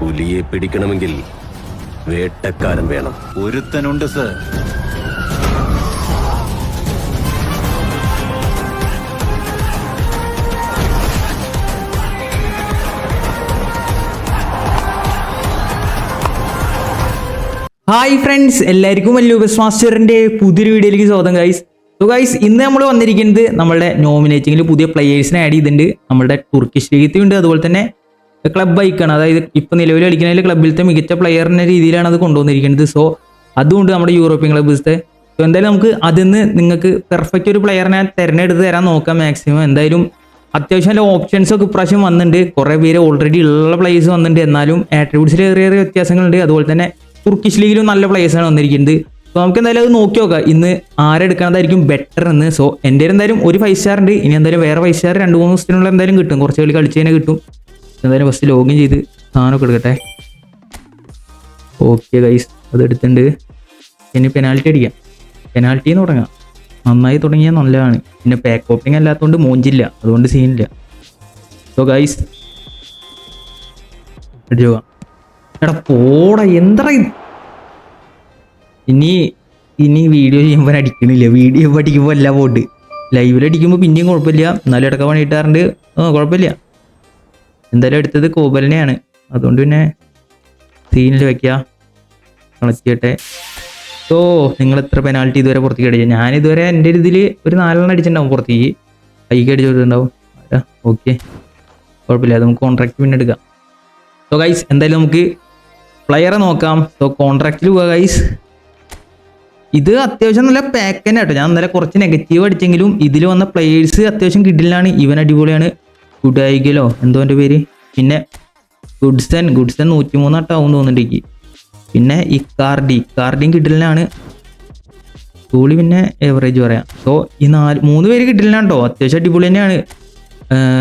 പുലിയെ പിടിക്കണമെങ്കിൽ വേട്ടക്കാരൻ വേണം. ഒരുത്തനുണ്ട് sir. Hi friends എല്ലാവർക്കും ലൂബസ് മാസ്റ്ററിന്റെ പുതിയൊരു വീഡിയോയിലേക്ക് സ്വാഗതം ഗൈസ് സോ ഗൈസ് ഇന്ന് നമ്മൾ വന്നിരിക്കുന്നത് നമ്മുടെ നോമിനേറ്റിംഗിൽ പുതിയ പ്ലേയേഴ്സിനെ ആഡ് ചെയ്തിട്ടുണ്ട്. നമ്മുടെ തുർക്കിഷ് ലീഗത്തിയുണ്ട് അതുപോലെ തന്നെ ക്ലബ് ബൈക്കാണ് അതായത് ഇപ്പൊ നിലവിൽ കളിക്കുന്നതിൽ ക്ലബിലത്തെ മികച്ച പ്ലെയറിന്റെ രീതിയിലാണ് അത് കൊണ്ടുവന്നിരിക്കുന്നത്. സോ അതുകൊണ്ട് നമ്മുടെ യൂറോപ്യൻ ക്ലബ്ബിലത്തെ സോ എന്തായാലും നമുക്ക് അതിൽ നിന്ന് നിങ്ങൾക്ക് പെർഫെക്റ്റ് ഒരു പ്ലെയറിനെ തിരഞ്ഞെടുത്ത് തരാൻ നോക്കാം മാക്സിമം എന്തായാലും അത്യാവശ്യം നല്ല ഓപ്ഷൻസ് ഒക്കെ ഇപ്രാവശ്യം വന്നിട്ടുണ്ട്. കുറേ പേര് ഓൾറെഡി ഉള്ള പ്ലേയേഴ്സ് വന്നിട്ടുണ്ട്. എന്നാലും ആട്രിബ്യൂട്ട്സിൽ ഏറെ ഏറെ വ്യത്യാസങ്ങളുണ്ട്. അതുപോലെ തന്നെ തുർക്കിഷ് ലീഗിലും നല്ല ആണ് വന്നിരിക്കുന്നത്. സോ നമുക്ക് എന്തായാലും അത് നോക്കി നോക്കാം. ഇന്ന് ആരെടുക്കണതായിരിക്കും ബെറ്റർ എന്ന്. സോ എന്റെ എന്തായാലും ഒരു ഫൈവ് സ്റ്റാർ ഉണ്ട്. ഇനി എന്തായാലും വേറെ ഫൈവ് സ്റ്റാർ രണ്ട് മൂന്ന് ദിവസത്തിനുള്ള എന്തായാലും കിട്ടും. കുറച്ച് കളി കളിച്ച് തന്നെ കിട്ടും. എന്തായാലും ഫസ്റ്റ് ലോഗിൻ ചെയ്ത് സാധനമൊക്കെ എടുക്കട്ടെ. ഓക്കെ ഗൈസ് അത് എടുത്തിണ്ട് ഇനി പെനാൽറ്റി അടിക്കാം. പെനാൽറ്റി എന്ന് തുടങ്ങാം. നന്നായി തുടങ്ങിയാൽ നല്ലതാണ്. പിന്നെ പാക്ക് ഓപ്പണിംഗ് അല്ലാത്തതുകൊണ്ട് മോഞ്ചില്ല. അതുകൊണ്ട് സീനില്ല സോ ഗൈസ് എടാ പോടാ എന്താ ഇനി ഇനി വീഡിയോ ചെയ്യുമ്പോൾ അടിക്കണില്ല. വീഡിയോ അടിക്കുമ്പോൾ എല്ലാം പോട്ട്. ലൈവിൽ അടിക്കുമ്പോൾ പിന്നെയും കുഴപ്പമില്ല. എന്നാലും ഇടയ്ക്ക് പണി കിട്ടാറുണ്ട്. ആ കുഴപ്പമില്ല. എന്തായാലും എടുത്തത് കോബലിനെയാണ്. അതുകൊണ്ട് പിന്നെ സീനിൽ വെക്കുക കളക്ട് ഓ നിങ്ങൾ എത്ര പെനാൾട്ടി ഇതുവരെ പുറത്തേക്ക് അടിച്ചു ഞാൻ ഇതുവരെ എന്റെ ഇതിൽ ഒരു നാലെണ്ണം അടിച്ചിട്ടുണ്ടാവും പുറത്തേക്ക്. കൈക്ക് അടിച്ചിട്ടുണ്ടാവും ഓക്കെ. കുഴപ്പമില്ല അത് നമുക്ക് കോൺട്രാക്ട് പിന്നെ എടുക്കാം. സോ ഗൈസ് എന്തായാലും നമുക്ക് പ്ലെയറെ നോക്കാം. സോ കോൺട്രാക്റ്റിൽ പോവുക ഗൈസ് ഇത് അത്യാവശ്യം നല്ല പാക്ക് തന്നെ കേട്ടോ. ഞാൻ നല്ല കുറച്ച് നെഗറ്റീവ് അടിച്ചെങ്കിലും ഇതിൽ വന്ന പ്ലേയേഴ്സ് അത്യാവശ്യം കിഡിലാണ് ഇവൻ അടിപൊളിയാണ്. ഗുഡായിക്കലോ എന്തോ എന്റെ പേര്? പിന്നെ ഗുഡ്സൺ ഗുഡ്സൺ നൂറ്റി മൂന്നാട്ടാവും തോന്നുന്നുണ്ട് എനിക്ക്. പിന്നെ ഇക്കാർഡി ഇക്കാർഡിയും കിട്ടലിനാണ്. ഗോളി പിന്നെ എവറേജ് പറയാം. സോ ഈ നാല് മൂന്ന് പേര് കിട്ടലിനാണ് കേട്ടോ അത്യാവശ്യം അടിപൊളി തന്നെയാണ്.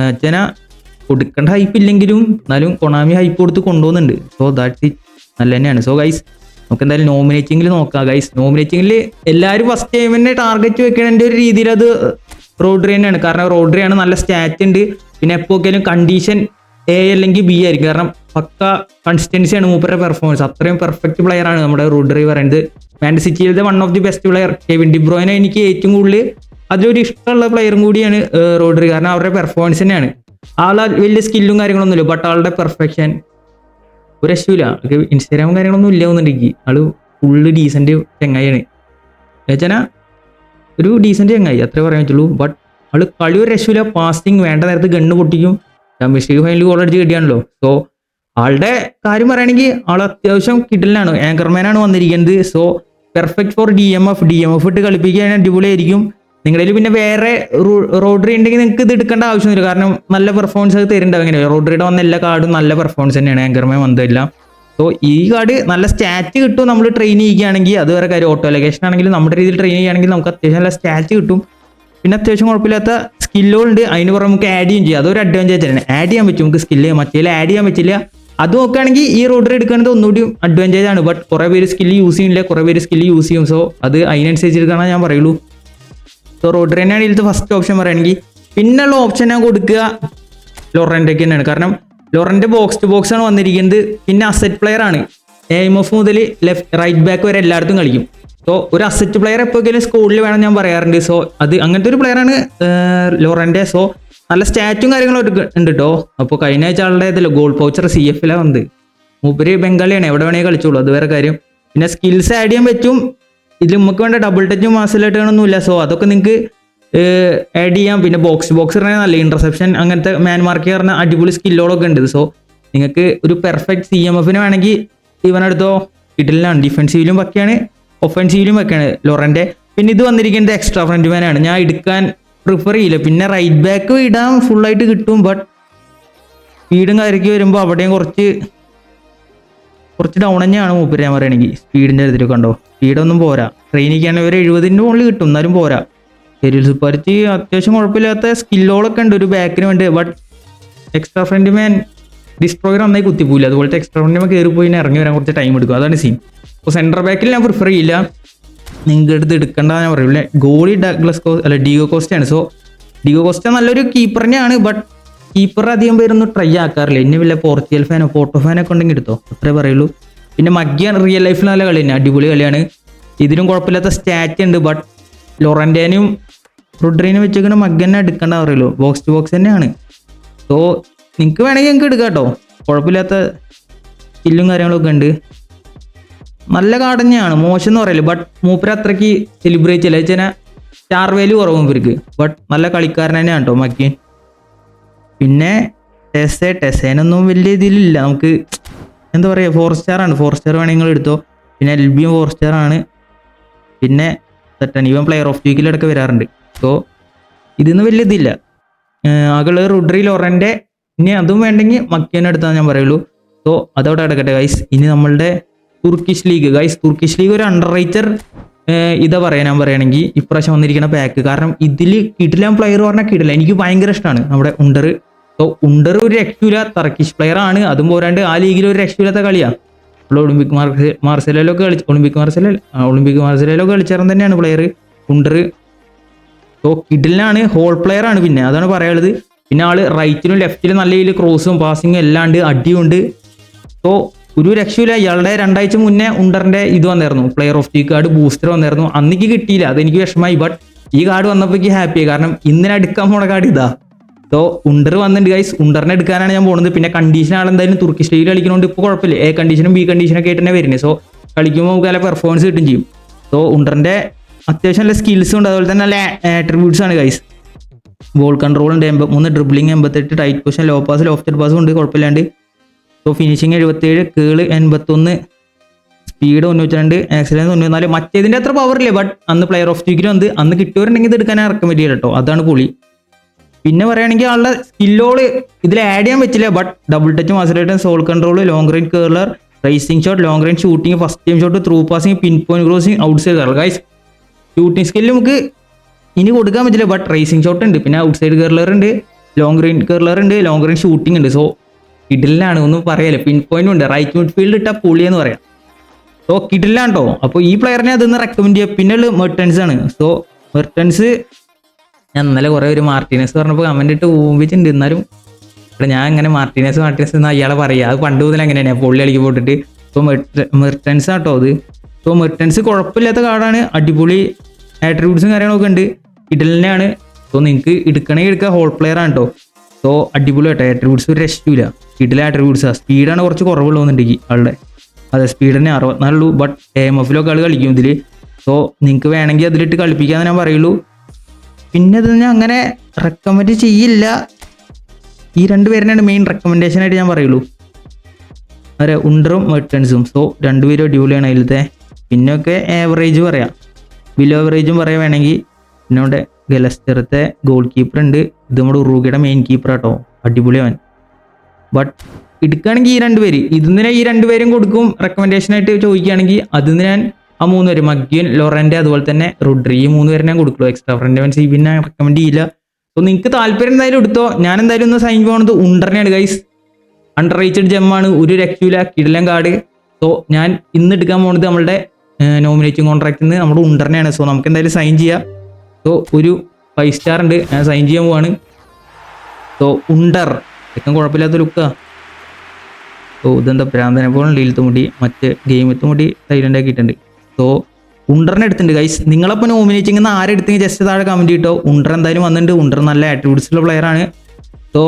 അച്ഛന കൊടുക്കേണ്ട ഹൈപ്പ് ഇല്ലെങ്കിലും എന്നാലും കൊണാമി ഹൈപ്പ് കൊടുത്ത് കൊണ്ടുപോകുന്നുണ്ട്. സോ ദാറ്റ് നല്ല തന്നെയാണ്. സോ ഗൈസ് നമുക്ക് എന്തായാലും നോമിനേറ്റിംഗിൽ നോക്കാം ഗൈസ് നോമിനേറ്റിംഗിൽ എല്ലാവരും ഫസ്റ്റ് ടൈം തന്നെ ടാർഗറ്റ് വെക്കണതിന്റെ ഒരു രീതിയിൽ അത് റോഡ്രി തന്നെയാണ്. കാരണം റോഡ്രിയാണ് നല്ല സ്റ്റാറ്റ് ഉണ്ട്. പിന്നെ എപ്പോഴൊക്കെയും കണ്ടീഷൻ എ അല്ലെങ്കിൽ ബി ആയിരിക്കും. കാരണം പക്ക കൺസിസ്റ്റൻസി ആണ് മൂപ്പരുടെ പെർഫോമൻസ് അത്രയും പെർഫെക്റ്റ് പ്ലെയർ ആണ് നമ്മുടെ റോഡ്രി പറയുന്നത് Man സിറ്റിയിലത്തെ one of the best player Kevin ഡിബ്രോയിനെ എനിക്ക് ഏറ്റവും കൂടുതൽ അതിലൊരു ഇഷ്ടമുള്ള പ്ലെയറും കൂടിയാണ് റോഡറി കാരണം അവരുടെ പെർഫോമൻസ് തന്നെയാണ്. ആളെ വലിയ സ്കില്ലും കാര്യങ്ങളൊന്നുമില്ല ബട്ട് ആളുടെ പെർഫെക്ഷൻ ഒരു രക്ഷയില്ല ഇൻസ്റ്റാഗ്രാമും കാര്യങ്ങളൊന്നും ഇല്ല എന്നുണ്ടെങ്കിൽ ആൾ ഫുള്ള് ഡീസന്റ് ചെങ്ങായിയാണ്. എന്നുവെച്ചാൽ ഒരു ഡീസന്റ് ചെങ്ങായി. അത്രേ പറയാൻ പറ്റുള്ളൂ. ബട്ട് ആൾ കളി ഒരു രക്ഷയില്ല പാസിങ് വേണ്ട നേരത്ത് ഗണ്ണ് പൊട്ടിക്കും. ലീഗ് ഫൈനലിൽ ഗോൾ അടിച്ച് കിട്ടിയാണല്ലോ. സോ ആളുടെ കാര്യം പറയുകയാണെങ്കിൽ ആൾ അത്യാവശ്യം കിട്ടലിനാണ് ആങ്കർമാനാണ് വന്നിരിക്കുന്നത്. So perfect for D M F D M F ഇട്ട് കളിപ്പിക്കാൻ അടിപൊളിയായിരിക്കും. നിങ്ങളുടെ കയ്യിൽ പിന്നെ വേറെ റോഡറി ഉണ്ടെങ്കിൽ നിങ്ങൾക്ക് ഇത് എടുക്കേണ്ട ആവശ്യമൊന്നുമില്ല. കാരണം നല്ല പെർഫോമൻസ് അത് തരുന്നുണ്ടാവും അങ്ങനെ റോഡറിയുടെ വന്ന എല്ലാ കാർഡും നല്ല പെർഫോമൻസ് തന്നെയാണ്. ആങ്കർമാൻ വന്നതെല്ലാം. സോ ഈ കാർഡ് നല്ല സ്റ്റാറ്റ് കിട്ടും. നമ്മൾ ട്രെയിൻ ചെയ്യുകയാണെങ്കിൽ അത് വേറെ കാര്യം. ഓട്ടോ ലൊക്കേഷൻ ആണെങ്കിലും നമ്മുടെ രീതിയിൽ ട്രെയിൻ ചെയ്യുകയാണെങ്കിൽ നമുക്ക് അത്യാവശ്യം നല്ല സ്റ്റാറ്റ് കിട്ടും. പിന്നെ അത്യാവശ്യം കുഴപ്പമില്ലാത്ത സ്കില്ലുകളുണ്ട് അതിന് പുറമെ നമുക്ക് ആഡ് ചെയ്യും ചെയ്യാം. അതൊരു അഡ്വാന്റേജ് തന്നെ. ആഡ് ചെയ്യാൻ പറ്റും നമുക്ക് സ്കില്ല് മറ്റേ ആഡ് ചെയ്യാൻ പറ്റില്ല. അത് നോക്കുകയാണെങ്കിൽ ഈ റോഡർ എടുക്കുന്നത് ഒന്നുകൂടി അഡ്വാന്റേജ് ആണ്. ബട്ട് കുറേ പേര് സ്കില്ല് യൂസ് ചെയ്യുന്നില്ല. കുറേ പേര് സ്കില്ല് യൂസ് ചെയ്യും. സോ അത് അതിനനുസരിച്ച് എടുക്കണം ഞാൻ പറയുള്ളൂ. സോ റോഡർ തന്നെയാണ് ഇതിലത്തെ ഫസ്റ്റ് ഓപ്ഷൻ പറയുകയാണെങ്കിൽ. പിന്നെയുള്ള ഓപ്ഷൻ ഞാൻ കൊടുക്കുക ലോറന്റെ ഒക്കെ തന്നെയാണ്. കാരണം ലോറന്റെ ബോക്സ് ടു ബോക്സ് ആണ് വന്നിരിക്കുന്നത്. പിന്നെ അസറ്റ് പ്ലെയർ ആണ്. എയിം ഓഫ് മുതൽ ലെഫ്റ്റ് റൈറ്റ് ബാക്ക് വരെ എല്ലായിടത്തും കളിക്കും. സോ ഒരു അസറ്റ് പ്ലെയർ എപ്പോഴെങ്കിലും സ്കൂളിൽ വേണം ഞാൻ പറയാറുണ്ട്. സോ അത് അങ്ങനത്തെ ഒരു പ്ലെയറാണ് ലോറന്റെ സോ നല്ല സ്റ്റാറ്റും കാര്യങ്ങളും ഉണ്ട് കേട്ടോ അപ്പോൾ കഴിഞ്ഞ ആഴ്ച ആളുടെ ഗോൾ പൗച്ചർ സി എഫിലാണ് വന്നത്. മൂപ്പര് ബംഗാളിയാണ് എവിടെ വേണമെങ്കിൽ കളിച്ചോളൂ അത് വേറെ കാര്യം. പിന്നെ സ്കിൽസ് ആഡ് ചെയ്യാൻ പറ്റും. ഇതിൽ നമുക്ക് വേണ്ട ഡബിൾ ടച്ചും മാസിലായിട്ടൊന്നും ഇല്ല സോ അതൊക്കെ നിങ്ങൾക്ക് ആഡ് ചെയ്യാം. പിന്നെ ബോക്സ് ബോക്സ് പറഞ്ഞാൽ നല്ല ഇന്റർസെപ്ഷൻ അങ്ങനത്തെ മാൻ മാർക്ക് പറഞ്ഞ അടിപൊളി സ്കില്ലുകളൊക്കെ ഉണ്ട്. സോ നിങ്ങൾക്ക് ഒരു പെർഫെക്റ്റ് സി എം എഫിന് വേണമെങ്കിൽ ഇവനെടുത്തോ ഇഡലിലാണ് ഡിഫെൻസീവിലും ഒക്കെയാണ് ഒഫൻസീവിലും വെക്കാണ് ലോറന്റെ. പിന്നെ ഇത് വന്നിരിക്കുന്നത് എക്സ്ട്രാ ഫ്രണ്ട് ആണ്. ഞാൻ എടുക്കാൻ പ്രിഫർ ചെയ്യില്ല. പിന്നെ റൈറ്റ് ബാക്ക് ഇടാൻ ഫുള്ളായിട്ട് കിട്ടും ബട്ട് സ്പീഡും കാര്യമൊക്കെ വരുമ്പോൾ അവിടെയും കുറച്ച് കുറച്ച് ഡൗൺ തന്നെയാണ് മൂപ്പര് ഞാൻ പറയുകയാണെങ്കിൽ സ്പീഡിന്റെ കാര്യത്തിൽ കണ്ടോ? സ്പീഡൊന്നും പോരാ. ട്രെയിനിക്കാണെങ്കിൽ ഒരു എഴുപതിന്റെ മുകളിൽ കിട്ടും എന്നാലും പോരാ. ശരി സുപ്പറിച്ച് അത്യാവശ്യം കുഴപ്പമില്ലാത്ത സ്കില്ലുകളൊക്കെ ഉണ്ട് ഒരു ബാക്കിന് വേണ്ടി but extra front man destroyer നന്നായി കുത്തിപ്പോയില്ല അതുപോലത്തെ എക്സ്ട്രാ ഫ്രണ്ട് മാൻ കയറി ഇറങ്ങി വരാൻ കുറച്ച് ടൈം എടുക്കും. അതാണ് സീൻ അപ്പോൾ സെന്റർ ബാക്കിൽ ഞാൻ പ്രിഫർ ചെയ്യില്ല. നിങ്ങൾക്ക് എടുത്ത് എടുക്കേണ്ട ഞാൻ പറയൂലേ ഗോളി ഡഗ്ലസ് കോ അല്ല ഡിഗോ കോസ്റ്റയാണ്. സോ ഡിഗോ കോസ്റ്റ നല്ലൊരു കീപ്പർ തന്നെയാണ് ബട്ട് കീപ്പർ അധികം പേരൊന്നും ട്രൈ ആക്കാറില്ല. ഇനി വല്ല പോർച്ചുഗൽ ഫാനോ ഫോട്ടോ ഫാനൊക്കെ ഉണ്ടെങ്കിൽ എടുത്തോ. അത്രേ പറയുള്ളൂ. പിന്നെ മഗ്ഗിയ റിയൽ ലൈഫിൽ നല്ല കളി തന്നെ അടിപൊളി കളിയാണ്. ഇതിനും കുഴപ്പമില്ലാത്ത സ്റ്റാറ്റ് ഉണ്ട് ബട്ട് ലൊറന്റേനും റുഡ്രീനെ വെച്ചേക്കുന്ന മഗ്ഗന്നെ എടുക്കേണ്ട പറയുള്ളൂ. ബോക്സ് ടു ബോക്സ് തന്നെയാണ്. സോ നിങ്ങൾക്ക് വേണമെങ്കിൽ നിങ്ങൾക്ക് എടുക്കാം കേട്ടോ. കുഴപ്പമില്ലാത്ത സ്കില്ലും കാര്യങ്ങളൊക്കെ ഉണ്ട്. നല്ല കാർഡ് തന്നെയാണ് മോശം എന്ന് പറയൽ. ബട്ട് മൂപ്പര് അത്രയ്ക്ക് സെലിബ്രേറ്റ് ചെയ്യില്ല വെച്ചാൽ സ്റ്റാർ വാല്യൂ കുറവും ഇവർക്ക്. ബട്ട് നല്ല കളിക്കാരൻ തന്നെയാണ് കേട്ടോ മക്കി. പിന്നെ ടെസെ ടെസേനൊന്നും വലിയ ഇതിലില്ല. നമുക്ക് എന്താ പറയുക ഫോർ സ്റ്റാർ ആണ്. ഫോർ സ്റ്റാർ വേണമെങ്കിൽ നിങ്ങൾ എടുത്തോ. പിന്നെ എൽ ബിയും ഫോർ സ്റ്റാർ ആണ്. പിന്നെ സെറ്റാണ് ഇവൻ പ്ലെയർ ഓഫ് വീക്കിലടക്കം വരാറുണ്ട്. സോ ഇതിന്ന് വലിയ ഇതില്ല. അകൾ റുഡ്രി ലോറന്റെ ഇനി അതും വേണ്ടെങ്കിൽ മക്കിയനെ എടുത്താൽ ഞാൻ പറയുള്ളൂ. സോ അതവിടെ കിടക്കട്ടെ ഗൈസ് ഇനി നമ്മളുടെ Turkish league guys Turkish league ഒരു അണ്ടർ റൈറ്റർ ഇതാ പറയാൻ ഞാൻ പറയുകയാണെങ്കിൽ ഇപ്രാവശ്യം വന്നിരിക്കുന്ന പാക്ക് കാരണം ഇതിൽ കിടിലാൻ പ്ലെയർ പറഞ്ഞാൽ കിടില എനിക്ക് ഭയങ്കര ഇഷ്ടമാണ് നമ്മുടെ ഉണ്ടർ സോ ഉണ്ടർ ഒരു രക്ഷയില്ല തർക്കിഷ് പ്ലെയർ ആണ്. അതും പോരാണ്ട് ആ ലീഗിൽ ഒരു രക്ഷയില്ലാത്ത കളിയാണ് നമ്മൾ ഒളിമ്പിക് മാർസെ മാർസലയിലൊക്കെ കളിച്ച് ഒളിമ്പിക് മാർസല ഒളിമ്പിക് മാർസലയിലൊക്കെ കളിച്ചേർന്ന് തന്നെയാണ് പ്ലെയർ ഉണ്ടർ സോ കിഡിലാണ് ഹോൾ പ്ലെയർ ആണ് പിന്നെ. അതാണ് പറയാനുള്ളത്. പിന്നെ ആൾ റൈറ്റിലും ലെഫ്റ്റിലും നല്ല രീതിയിൽ ക്രോസും പാസിങ്ങും എല്ലാം ഉണ്ട് അടിയുണ്ട്. സോ ഒരു രക്ഷയില്ല ഇയാളുടെ രണ്ടാഴ്ച മുന്നേ ഉണ്ടറിന്റെ ഇത് വന്നായിരുന്നു player of the card booster വന്നായിരുന്നു അന്നിക്ക് കിട്ടിയില്ല. അതെനിക്ക് വിഷമമായി. ബട്ട് ഈ കാർഡ് വന്നപ്പോഴേക്ക് ഹാപ്പിയായി കാരണം ഇന്നലെ എടുക്കാൻ പോണ കാർഡ് ഇതാ. സോ ഉണ്ടർ വന്നിട്ടുണ്ട് ഗൈസ് ഉണ്ടറിനെ എടുക്കാനാണ് ഞാൻ പോകുന്നത് പിന്നെ കണ്ടീഷൻ ആളെന്തായാലും തുർക്കി സ്റ്റൈൽ കളിക്കുന്നതുകൊണ്ട് ഇപ്പോൾ കുഴപ്പമില്ല. എ കണ്ടീഷനും ബി കണ്ടീഷനൊക്കെ ആയിട്ട് തന്നെ വരുന്നത് സോ കളിക്കുമ്പോൾ നമുക്ക് നല്ല പെർഫോമൻസ് കിട്ടും ചെയ്യും. സോ ഉണ്ടറിന്റെ അത്യാവശ്യം നല്ല സ്കിൽസും ഉണ്ട്. അതുപോലെ തന്നെ നല്ല ആട്രിബ്യൂട്ട്സ് ആണ് ഗൈസ് ബോൾ കൺട്രോൾ ഉണ്ട് എൺപ മൂന്ന് ഡ്രിബ്ലിംഗ് എൺപത്തെട്ട് tight position low pass lofted പാസും ഉണ്ട്. കുഴപ്പമില്ലാണ്ട് സോ ഫിനിഷിങ് എഴുപത്തേഴ് കേൾ എൺപത്തൊന്ന് സ്പീഡ് തൊണ്ണൂറ്റി രണ്ട് ആക്സിഡന്റ് തൊണ്ണൂറ്റിനാല് മറ്റേതിന്റെ അത്ര പവർ ഇല്ലേ? ബട്ട് അന്ന് പ്ലെയർ ഓഫ് വീക്കിൽ വന്ന് അന്ന് കിട്ടിയവരുണ്ടെങ്കിൽ ഇത് എടുക്കാൻ ഇറക്കം പറ്റില്ല കേട്ടോ. അതാണ് പൊളി. പിന്നെ പറയുകയാണെങ്കിൽ ആളുടെ സ്കില്ലോൾ ഇതിൽ ആഡ് ചെയ്യാൻ പറ്റില്ല. But double touch മാസ്റ്ററേറ്റൻ sole control long range curler racing shot long range shooting first time shot through passing pinpoint crossing outside curler guys shooting skill നമുക്ക് ഇനി കൊടുക്കാൻ പറ്റില്ല. ബട്ട് റേസിംഗ് ഷോട്ട് ഉണ്ട്. പിന്നെ ഔട്ട് സൈഡ് കേർലർ ഉണ്ട് long range curler ഉണ്ട് long range shooting ഉണ്ട്. So കിഡിലാണ് ഒന്നും പറയല്ലേ പിൻ പോയിന്റ് ഉണ്ട്. റൈറ്റ് മിഡ്ഫീൽഡ് പുള്ളി എന്ന് പറയാം. സോ കിഡിലാണ് കേട്ടോ അപ്പോൾ ഈ പ്ലെയറിനെ അതൊന്ന് റെക്കമെൻഡ് ചെയ്യുക പിന്നെ ഉള്ളത് മെർട്ടൻസ് ആണ്. സോ മെർട്ടൻസ് ഞാൻ ഇന്നലെ കുറേ ഒരു മാർട്ടിനസ് പറഞ്ഞപ്പോൾ കമന്റ് ഇട്ട് ഊമ്പിച്ചിട്ടുണ്ട്. എന്നാലും ഇവിടെ ഞാൻ ഇങ്ങനെ മാർട്ടിനസ് മാർട്ടിനസ് എന്ന് അയാളെ പറയുക അത് പണ്ട് മുതൽ അങ്ങനെയാണ്. പുള്ളി കളിക്ക് പോട്ടിട്ട്. സോ മെർട്ടൻസ് ആട്ടോ അത്. സോ മെർട്ടൻസ് കുഴപ്പമില്ലാത്ത കാർഡാണ് അടിപൊളി ആട്രിബ്യൂട്ട്സും കാര്യങ്ങളൊക്കെ ഉണ്ട്. ഇടലിനെയാണ് സോ നിങ്ങൾക്ക് എടുക്കണമെങ്കിൽ എടുക്കുക ഹോൾ പ്ലെയർ ആണ് കേട്ടോ സോ അടിപൊളിയായിട്ട് ആട്രിബ്യൂട്ട്സ് ഒരു രക്ഷയില്ല ഇടലെ ആട്രിബ്യൂട്ട്സാണ് സ്പീഡാണ് കുറച്ച് കുറവുള്ളതെന്നുണ്ടെങ്കിൽ ആളുടെ അതെ സ്പീഡ് തന്നെ അറുപത്തിനാലുള്ളൂ ബട്ട് എം എഫിലൊക്കെ ആൾ കളിക്കും ഇതിൽ സോ നിങ്ങൾക്ക് വേണമെങ്കിൽ അതിലിട്ട് കളിപ്പിക്കാന്ന് ഞാൻ പറയുള്ളൂ. പിന്നെ ഇത് ഞാൻ അങ്ങനെ റെക്കമെൻഡ് ചെയ്യില്ല. ഈ രണ്ട് പേരിനാണ് മെയിൻ റെക്കമെൻഡേഷൻ ആയിട്ട് ഞാൻ പറയുള്ളൂ. അതെ ഉണ്ടറും മെർട്ടൻസും സോ രണ്ടുപേരും അടിപൊളിയാണ് അതിലത്തെ. പിന്നെയൊക്കെ ഏവറേജ് പറയാം. ബിലോ ആവറേജും പറയാൻ വേണമെങ്കിൽ പിന്നെ ഇവിടെ ഗലസ്റ്ററത്തെ ഗോൾ കീപ്പർ ഉണ്ട്. ഇത് നമ്മുടെ ഉറുഗയുടെ മെയിൻ കീപ്പർ കേട്ടോ അടിപൊളിയവൻ. ബട്ട് എടുക്കുകയാണെങ്കിൽ ഈ രണ്ടുപേര് ഇതിന് ഈ രണ്ടുപേരും കൊടുക്കും. റെക്കമെൻഡേഷൻ ആയിട്ട് ചോദിക്കുകയാണെങ്കിൽ അതിന് ഞാൻ ആ മൂന്ന് പേര് മഗ്യൻ ലൊറന്റെ അതുപോലെ തന്നെ റുഡ്രി ഈ മൂന്ന് പേരെ ഞാൻ കൊടുക്കുള്ളൂ. എക്സ്ട്രാ ഫ്രണ്ട് ഇവൻസ് സി പിന്നെ റെക്കമെൻഡ് ചെയ്യില്ല. അപ്പോൾ നിങ്ങൾക്ക് താല്പര്യം എന്തായാലും എടുത്തോ. ഞാൻ എന്തായാലും ഒന്ന് സൈൻ പോകുന്നത് ഉണ്ടറിനെയാണ് ഗൈസ് അണ്ടർ റേറ്റഡ് ജെമ്മാണ് ഒരു രക്ഷയില്ല കിടലം കാർഡ്. സോ ഞാൻ ഇന്ന് എടുക്കാൻ പോകുന്നത് നമ്മളുടെ നോമിനേറ്റിംഗ് കോൺട്രാക്റ്റിൽ നിന്ന് നമ്മുടെ ഉണ്ടറിനെയാണ് സോ നമുക്ക് എന്തായാലും സൈൻ ചെയ്യാം. സോ ഒരു ഫൈവ് സ്റ്റാർ ഉണ്ട്. ഞാൻ സൈൻ ചെയ്യാൻ പോവാണ്. So Under. ഇതൊക്കെ കുഴപ്പമില്ലാത്ത ലുക്കാ സോ ഇതെന്താ പ്രാന്തനെ പോലെ ലീലത്ത് മുടി മറ്റ് ഗെയിമത്ത് മുടി സൈലന്റ് ആക്കിയിട്ടുണ്ട്. സോ ഉണ്ടറിനെ എടുത്തിട്ടുണ്ട്. ഗൈസ് നിങ്ങളപ്പോൾ നോമിനേറ്റ് ആരെ ആരെടുത്തെങ്കിൽ ജസ്റ്റ് താഴെ കമന്റ് കിട്ടോ ഉണ്ടർ എന്തായാലും വന്നിട്ടുണ്ട്. ഉണ്ടർ നല്ല ആട്രിബ്യൂട്ട്സ് ഉള്ള പ്ലെയർ ആണ്. സോ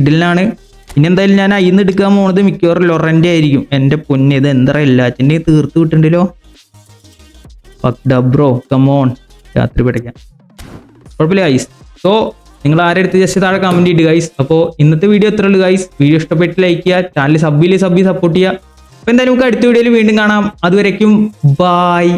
ഇഡിലാണ് ഇനി എന്തായാലും ഞാൻ അയിന്ന് എടുക്കാൻ പോകുന്നത് മിക്കവാറും ലൊറന്റെ ആയിരിക്കും. എന്റെ പൊന്നെ ഇത് എന്താ എല്ലാറ്റിന്റെയും തീർത്ത് വിട്ടിട്ടുണ്ടല്ലോ ഡബ്രോ കമോൺ രാത്രി പഠിക്കാം കുഴപ്പമില്ല ഗൈസ് സോ നിങ്ങൾ ആരെടുത്ത് ജസ്റ്റ് താഴെ കമന്റ് ചെയ്ത് ഗൈസ് അപ്പോൾ ഇന്നത്തെ വീഡിയോ എത്ര ഉള്ളൂ ഗൈസ് വീഡിയോ ഇഷ്ടപ്പെട്ട് ലൈക്ക് ചെയ്യുക ചാനൽ സബ് സബ് സപ്പോർട്ട് ചെയ്യുക. അപ്പോൾ എന്തായാലും നമുക്ക് അടുത്ത വീഡിയോയിൽ വീണ്ടും കാണാം. അതുവരേക്കും ബായ്